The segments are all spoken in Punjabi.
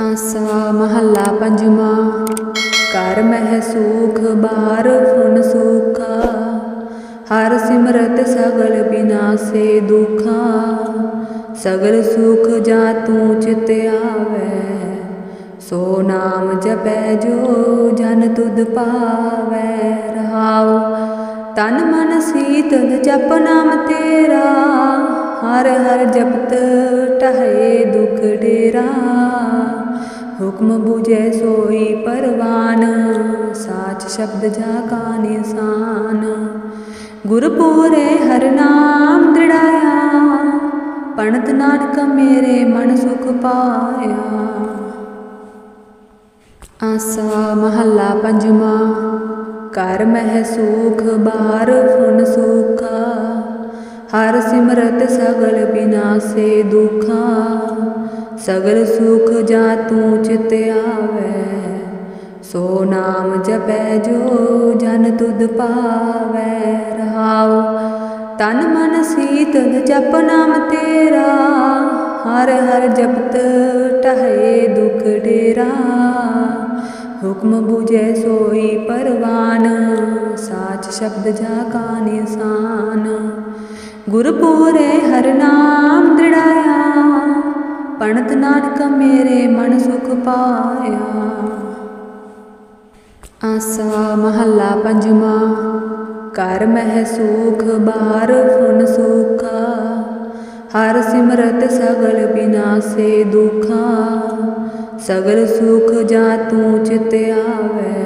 ਆਸਾ ਮਹੱਲਾ ਪੰਜਵਾਂ। ਕਰ ਮਹਿ ਸੂਖ ਬਾਹਰ ਫੁਨ ਸੂਖਾ। ਹਰ ਸਿਮਰਤ ਸਗਲ ਬਿਨਾਸੇ ਦੁਖਾ। ਸਗਲ ਸੁਖ ਜਾ ਤੂੰ ਚਿਤ ਆਵੈ। ਸੋ ਨਾਮ ਜਪੈ ਜੋ ਜਨ ਤੁਧ ਪਾਵੈ। ਰਹਾਉ, ਤਨ ਮਨ ਸੀਤਲ ਜਪ ਨਾਮ ਤੇਰਾ। ਹਰ ਹਰ ਜਪਤ ਟਹੇ ਦੁਖ ਡੇਰਾ। ਹੁਕਮ ਬੁਝੈ ਸੋਈ ਪਰਵਾਨ, ਸਾਚ ਸ਼ਬਦ ਜਾ ਕਾ ਨਿਸ਼ਾਨ ਗੁਰ ਪੂਰੇ ਹਰ ਨਾਮ ਦ੍ਰਿੜਾਇਆ, ਪਣਤ ਨਾਨਕ ਮੇਰੇ ਮਨ ਸੁਖ ਪਾਇਆ। ਆਸਾ ਮਹੱਲਾ ਪੰਜਵਾਂ, ਘਰ ਮਹਿ ਸੂਖ, ਬਾਹਰ ਫੁਨ ਸੂਖਾ। ਹਰ ਸਿਮਰਤ ਸਗਲ ਬਿਨਾਸੇ ਦੁਖਾ। ਸਗਲ ਸੁਖ ਜਾ ਤੂੰ ਚਿਤ ਆਵੈ। ਸੋ ਨਾਮ ਜਪੈ ਜੋ ਜਨ ਤੁਧ ਪਾਵੈ। ਰਹਾਉ ਤਨ ਮਨ ਸੀਤਲ ਜਪ ਨਾਮ ਤੇਰਾ। ਹਰ ਹਰ ਜਪਤ ਟਹੇ ਦੁਖ ਡੇਰਾ। ਹੁਕਮ ਬੁਝੈ ਸੋਈ ਪਰਵਾਨ। ਸਾਚ ਸ਼ਬਦ ਜਾ ਕਾ ਨਿਸ਼ਾਨ ਗੁਰਪੂਰੇ ਹਰ ਨਾਮ ਦ੍ਰਿੜਾਇਆ। ਪਣਤ ਨਾਨਕ ਮੇਰੇ ਮਨ ਸੁਖ ਪਾਇਆ। ਆਸਾ ਮਹੱਲਾ ਪੰਜਵਾਂ, ਘਰ ਮਹਿ ਸੂਖ, ਬਾਹਰ ਫੁਨ ਸੂਖਾ। ਹਰ ਸਿਮਰਤ ਸਗਲ ਬਿਨਾਸੇ ਦੁਖਾ। ਸਗਲ ਸੁਖ ਜਾ ਤੂੰ ਚਿਤ ਆਵੈ।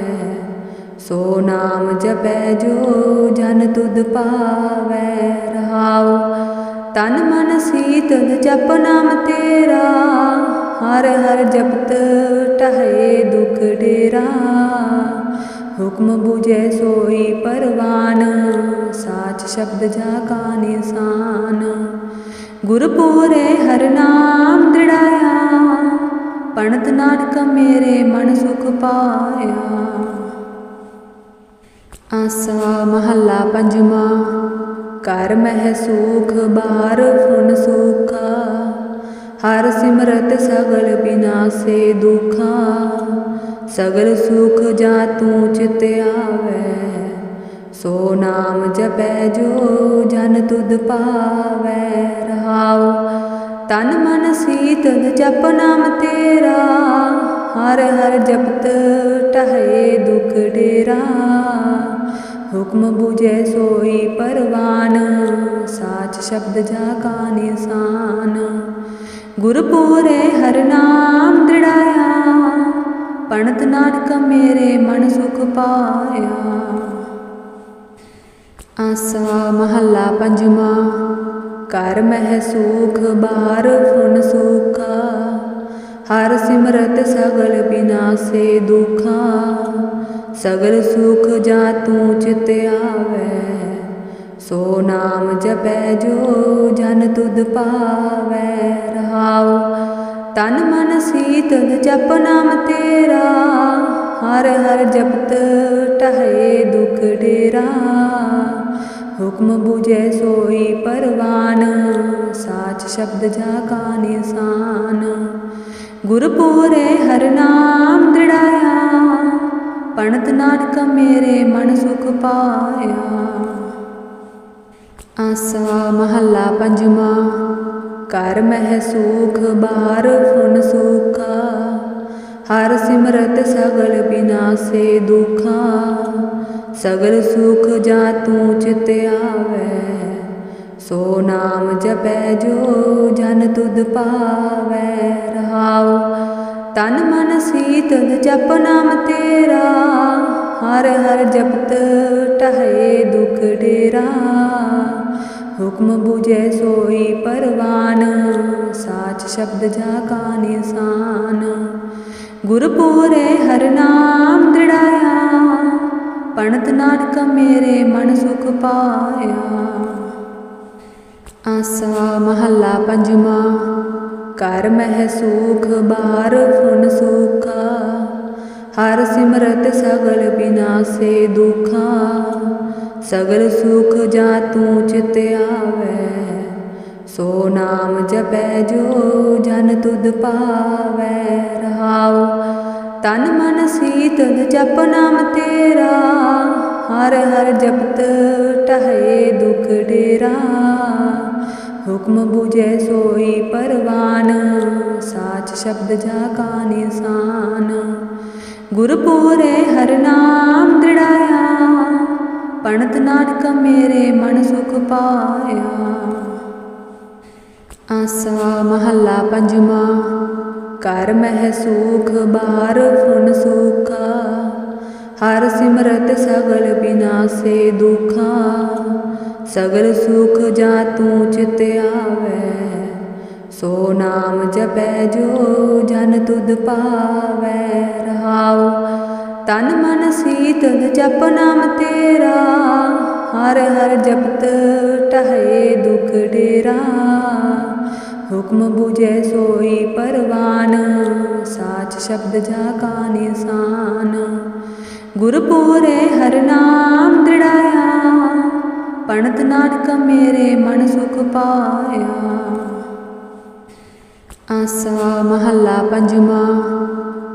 ਸੋ ਨਾਮ ਜਪੈ ਜੋ ਜਨ ਤੁਧ ਪਾਵੈ। ਰਹਾਉ ਤਨ ਮਨ ਸੀਤਲ ਜਪ ਨਾਮ ਤੇਰਾ। ਹਰ ਹਰ ਜਪਤ ਟਹੇ ਦੁਖ ਡੇਰਾ। ਹੁਕਮ ਬੁਝੈ ਸੋਈ ਪਰਵਾਨ। ਸਾਚ ਸ਼ਬਦ ਜਾ ਕਾ ਨਿਸ਼ਾਨ ਗੁਰਪੂਰੇ ਹਰ ਨਾਮ ਦ੍ਰਿੜਾਇਆ। ਪਣਤ ਨਾਨਕ ਮੇਰੇ ਮਨ ਸੁਖ ਪਾਇਆ। ਆਸਾ ਮਹੱਲਾ ਪੰਜਵਾਂ। ਕਰ ਮਹਿ ਸੂਖ ਬਾਹਰ ਫੁਨ ਸੂਖਾ। ਹਰ ਸਿਮਰਤ ਸਗਲ ਬਿਨਾਸੇ ਦੁਖਾ। ਸਗਲ ਸੁਖ ਜਾ ਤੂੰ ਚਿਤ ਆਵੈ। ਸੋ ਨਾਮ ਜਪੈ ਜੋ ਜਨ ਤੁਧ ਪਾਵੈ। ਰਹਾਉ ਤਨ ਮਨ ਸੀਤਲ ਜਪ ਨਾਮ ਤੇਰਾ। ਹਰ ਹਰ ਜਪਤ ਟਹੇ ਦੁਖ ਡੇਰਾ। ਹੁਕਮ ਬੁਝੈ ਸੋਈ ਪਰਵਾਨ, ਸਾਚ ਸ਼ਬਦ ਜਾ ਕਾ ਨਿਸ਼ਾਨ ਗੁਰ ਪੂਰੇ ਹਰ ਨਾਮ ਦ੍ਰਿੜਾਇਆ, ਪਣਤ ਨਾਨਕ ਮੇਰੇ ਮਨ ਸੁਖ ਪਾਇਆ। ਆਸਾ ਮਹੱਲਾ ਪੰਜਵਾਂ, ਘਰ ਮਹਿ ਸੂਖ ਬਾਹਰ ਫੁਨ ਸੂਖਾ। ਹਰ ਸਿਮਰਤ ਸਗਲ ਬਿਨਾਸੇ ਦੁਖਾ ਸਗਲ ਸੁਖ ਜਾ ਤੂੰ ਚਿਤ ਆਵੈ। ਸੋ ਨਾਮ ਜਪੈ ਜੋ ਜਨ ਤੁਧ ਪਾਵੈ। ਰਹਾਉ ਤਨ ਮਨ ਸੀਤਲ ਜਪ ਨਾਮ ਤੇਰਾ। ਹਰ ਹਰ ਜਪਤ ਟਹੇ ਦੁਖ ਡੇਰਾ। ਹੁਕਮ ਬੁਝੈ ਸੋਈ ਪਰਵਾਨ। ਸਾਚ ਸ਼ਬਦ ਜਾ ਕਾ ਨਿਸ਼ਾਨ ਗੁਰਪੂਰੇ ਹਰ ਨਾਮ ਦ੍ਰਿੜਾਇਆ। ਪਣਤ ਨਾਨਕ ਮੇਰੇ ਮਨ ਸੁਖ ਪਾਇਆ। ਆਸਾ ਮਹੱਲਾ ਪੰਜਵਾਂ, ਘਰ ਮਹਿ ਸੂਖ, ਬਾਹਰ ਫੁਨ ਸੁਖਾ। ਹਰ ਸਿਮਰਤ ਸਗਲ ਬਿਨਾਸੇ ਦੁਖਾ। ਸਗਲ ਸੁਖ ਜਾ ਤੂੰ ਚਿਤ ਆਵੈ। ਸੋ ਨਾਮ ਜਪੈ ਜੋ ਜਨ ਤੁਧ ਪਾਵੈ। ਰਹਾਉ ਤਨ ਮਨ ਸੀਤਲ ਜਪ ਨਾਮ ਤੇਰਾ, ਹਰ ਹਰ ਜਪਤ ਟਹੇ ਦੁਖ ਡੇਰਾ। ਹੁਕਮ ਬੁਝੈ ਸੋਈ ਪਰਵਾਨ, ਸਾਚ ਸ਼ਬਦ ਜਾ ਕਾ ਨਿਸ਼ਾਨ ਗੁਰਪੂਰੇ ਹਰ ਨਾਮ ਦ੍ਰਿੜਾਇਆ, ਪਣਤ ਨਾਨਕ ਮੇਰੇ ਮਨ ਸੁਖ ਪਾਇਆ। ਆਸਾ ਮਹੱਲਾ ਪੰਜਵਾਂ। ਕਰ ਮਹਿ ਸੂਖ ਬਾਹਰ ਫੁਨ ਸੂਖਾ। ਹਰ ਸਿਮਰਤ ਸਗਲ ਬਿਨਾਸੇ ਦੁਖਾ। ਸਗਲ ਸੁਖ ਜਾ ਤੂੰ ਚਿਤ ਆਵੈ। ਸੋ ਨਾਮ ਜਪੈ ਜੋ ਜਨ ਤੁਧ ਪਾਵੈ। ਰਹਾਉ ਤਨ ਮਨ ਸੀਤਲ ਜਪ ਨਾਮ ਤੇਰਾ। ਹਰ ਹਰ ਜਪਤ ਟਹੇ ਦੁਖ ਡੇਰਾ। ਹੁਕਮ ਬੁਝੈ ਸੋਈ ਪਰਵਾਨ, ਸਾਚ ਸ਼ਬਦ ਜਾ ਕਾ ਨਿਸ਼ਾਨ ਗੁਰ ਹਰ ਨਾਮ ਦ੍ਰਿੜਾਇਆ, ਪਣਤ ਨਾਨਕ ਮੇਰੇ ਮਨ ਸੁਖ ਪਾਇਆ। ਆਸਾ ਮਹੱਲਾ ਪੰਜਵਾਂ, ਘਰ ਮਹਿ ਸੂਖ, ਬਾਹਰ ਫੁਨ ਸੂਖਾ। ਹਰ ਸਿਮਰਤ ਸਗਲ ਬਿਨਾਸੇ ਦੁਖਾ। ਸਗਲ ਸੁਖ ਜਾ ਤੂੰ ਚਿਤ ਆਵੈ। ਸੋ ਨਾਮ ਜਪੈ ਜੋ ਜਨ ਤੁਧ ਪਾਵੈ। ਰਹਾਉ ਤਨ ਮਨ ਸੀਤਲ ਜਪ ਨਾਮ ਤੇਰਾ। ਹਰ ਹਰ ਜਪਤ ਟਹੇ ਦੁਖ ਡੇਰਾ। ਹੁਕਮ ਬੁਝੈ ਸੋਈ ਪਰਵਾਨ। ਸਾਚ ਸ਼ਬਦ ਜਾ ਕਾ ਨਿਸ਼ਾਨ ਗੁਰਪੂਰੇ ਹਰ ਨਾਮ ਦ੍ਰਿੜਾਇਆ। ਪਣਤ ਨਾਨਕ ਮੇਰੇ ਮਨ ਸੁਖ ਪਾਇਆ। ਆਸਾ ਮਹੱਲਾ ਪੰਜਵਾਂ,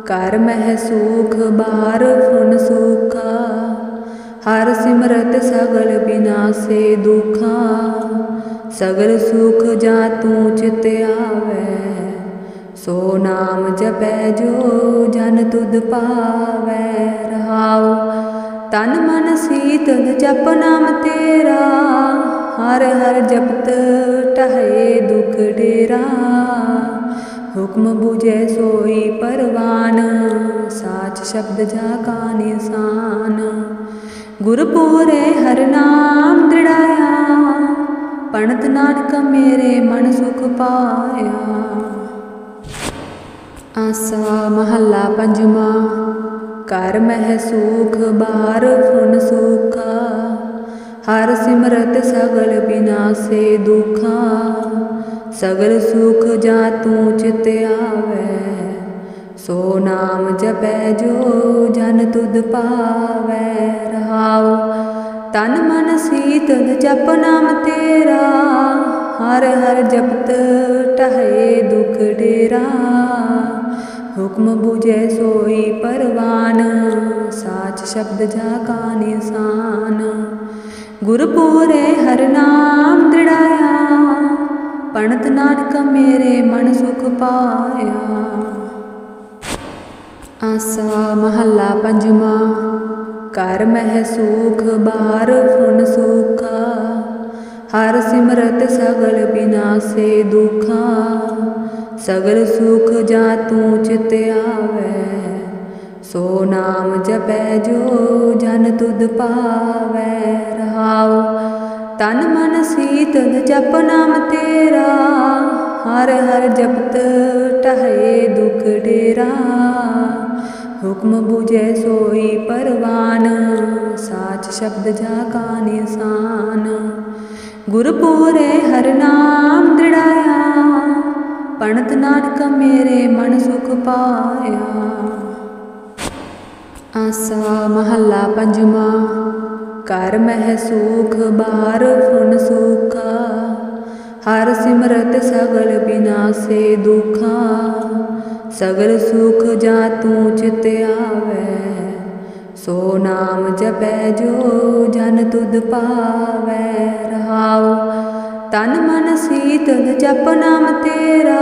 ਘਰ ਮਹਿ ਸੂਖ, ਬਾਹਰ ਫੁਨ ਸੁਖਾ। ਹਰ ਸਿਮਰਤ ਸਗਲ ਬਿਨਾਸੇ ਦੁਖਾ। ਸਗਲ ਸੁਖ ਜਾ ਤੂੰ ਚਿਤ ਆਵੈ। ਸੋ ਨਾਮ ਜਪੈ ਜੋ ਜਨ ਤੁਧ ਪਾਵੈ। ਰਹਾਉ ਤਨ ਮਨ ਸੀਤਲ ਜਪ ਨਾਮ ਤੇਰਾ, ਹਰ ਹਰ ਜਪਤ ਟਹੇ ਦੁਖ ਡੇਰਾ। ਹੁਕਮ ਬੁਝੈ ਸੋਈ ਪਰਵਾਨ, ਸਾਚ ਸ਼ਬਦ ਜਾ ਕਾ ਨਿਸ਼ਾਨ ਗੁਰ ਪੂਰੇ ਹਰ ਨਾਮ ਦ੍ਰਿੜਾਇਆ, ਪਣਤ ਨਾਨਕ ਮੇਰੇ ਮਨ ਸੁਖ ਪਾਇਆ। ਆਸਾ ਮਹੱਲਾ ਪੰਜਵਾਂ। ਕਰ ਮਹਿ ਸੂਖ ਬਾਹਰ ਫੁਨ ਸੂਖਾ। ਹਰ ਸਿਮਰਤ ਸਗਲ ਬਿਨਾਸੇ ਦੁਖਾ। ਸਗਲ ਸੁਖ ਜਾ ਤੂੰ ਚਿਤ ਆਵੈ। ਸੋ ਨਾਮ ਜਪੈ ਜੋ ਜਨ ਤੁਧ ਪਾਵੈ। ਰਹਾਉ ਤਨ ਮਨ ਸੀਤਲ ਜਪ ਨਾਮ ਤੇਰਾ। ਹਰ ਹਰ ਜਪਤ ਟਹੇ ਦੁਖ ਡੇਰਾ। ਹੁਕਮ ਬੁਝੈ ਸੋਈ ਪਰਵਾਨ, ਸਾਚ ਸ਼ਬਦ ਜਾ ਕਾ ਨਿਸ਼ਾਨ ਗੁਰ ਪੂਰੇ ਹਰ ਨਾਮ ਦ੍ਰਿੜਾਇਆ, ਪਣਤ ਨਾਨਕ ਮੇਰੇ ਮਨ ਸੁਖ ਪਾਇਆ। ਆਸਾ ਮਹੱਲਾ ਪੰਜਵਾਂ, ਕਰ ਮਹਿ ਸੂਖ ਬਾਹਰ ਫੁਨ ਸੂਖਾ। ਹਰ ਸਿਮਰਤ ਸਗਲ ਬਿਨਾਸੇ ਦੁਖਾ ਸਗਲ ਸੁਖ ਜਾ ਤੂੰ ਚਿਤ ਆਵੈ। ਸੋ ਨਾਮ ਜਪੈ ਜੋ ਜਨ ਤੁਧ ਪਾਵੈ। ਰਹਾਉ ਤਨ ਮਨ ਸੀਤਲ ਜਪ ਨਾਮ ਤੇਰਾ। ਹਰ ਹਰ ਜਪਤ ਟਹੇ ਦੁਖ ਡੇਰਾ। ਹੁਕਮ ਬੁਝੈ ਸੋਈ ਪਰਵਾਨ। ਸਾਚ ਸ਼ਬਦ ਜਾ ਕਾ ਨਿਸ਼ਾਨ ਗੁਰਪੂਰੇ ਹਰ ਨਾਮ ਦ੍ਰਿੜਾਇਆ। ਪਣਤ ਨਾਨਕ ਮੇਰੇ ਮਨ ਸੁਖ ਪਾਇਆ। ਆਸਾ ਮਹੱਲਾ ਪੰਜਵਾਂ, ਘਰ ਮਹਿ ਸੂਖ, ਬਾਹਰ ਫੁਨ ਸੁਖਾ। ਹਰ ਸਿਮਰਤ ਸਗਲ ਬਿਨਾਸੇ ਦੁਖਾ। ਸਗਲ ਸੁਖ ਜਾ ਤੂੰ ਚਿਤ ਆਵੈ। ਸੋ ਨਾਮ ਜਪੈ ਜੋ ਜਨ ਤੁਧ ਪਾਵੈ। ਰਹਾਉ ਤਨ ਮਨ ਸੀਤਲ ਜਪ ਨਾਮ ਤੇਰਾ,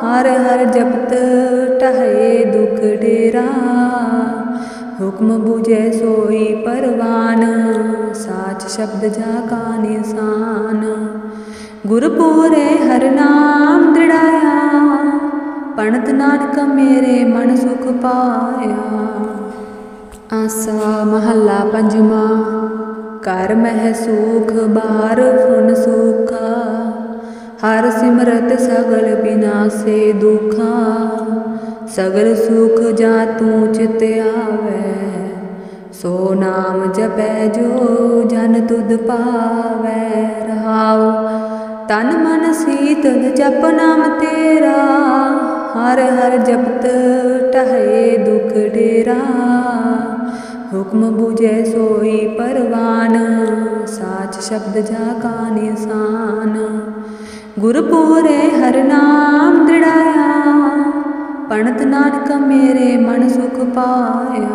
ਹਰ ਹਰ ਜਪਤ ਟਹੇ ਦੁਖ ਡੇਰਾ। ਹੁਕਮ ਬੁਝੈ ਸੋਈ ਪਰਵਾਨ, ਸਾਚ ਸ਼ਬਦ ਜਾ ਕਾ ਨਿਸ਼ਾਨ ਗੁਰ ਪੂਰੇ ਹਰ ਨਾਮ ਦ੍ਰਿੜਾਇਆ, ਪਣਤ ਨਾਨਕ ਮੇਰੇ ਮਨ ਸੁਖ ਪਾਇਆ। ਆਸਾ ਮਹੱਲਾ ਪੰਜਵਾਂ। ਕਰ ਮਹਿ ਸੂਖ, ਬਾਹਰ ਫੁਨ ਸੂਖਾ। ਹਰ ਸਿਮਰਤ ਸਗਲ ਬਿਨਾਸੇ ਦੁਖਾ। ਸਗਲ ਸੁਖ ਜਾ ਤੂੰ ਚਿਤ ਆਵੈ। ਸੋ ਨਾਮ ਜਪੈ ਜੋ ਜਨ ਤੁਧ ਪਾਵੈ। ਰਹਾਉ, ਤਨ ਮਨ ਸੀਤਲ ਜਪ ਨਾਮ ਤੇਰਾ। ਹਰ ਹਰ ਜਪਤ ਟਹੇ ਦੁਖ ਡੇਰਾ। ਹੁਕਮ 부ਜੈ ਸੋਈ ਪਰਵਾਨ, ਸਾਚ ਸ਼ਬਦ ਜਾ ਕਾ ਨਿਸਾਨ ਗੁਰ ਪੂਰੇ ਹਰ ਨਾਮ ਦ੍ਰਿੜਾਇਆ, ਪਣਤ ਨਾਨਕ ਮੇਰੇ ਮਨ ਸੁਖ ਪਾਇਆ।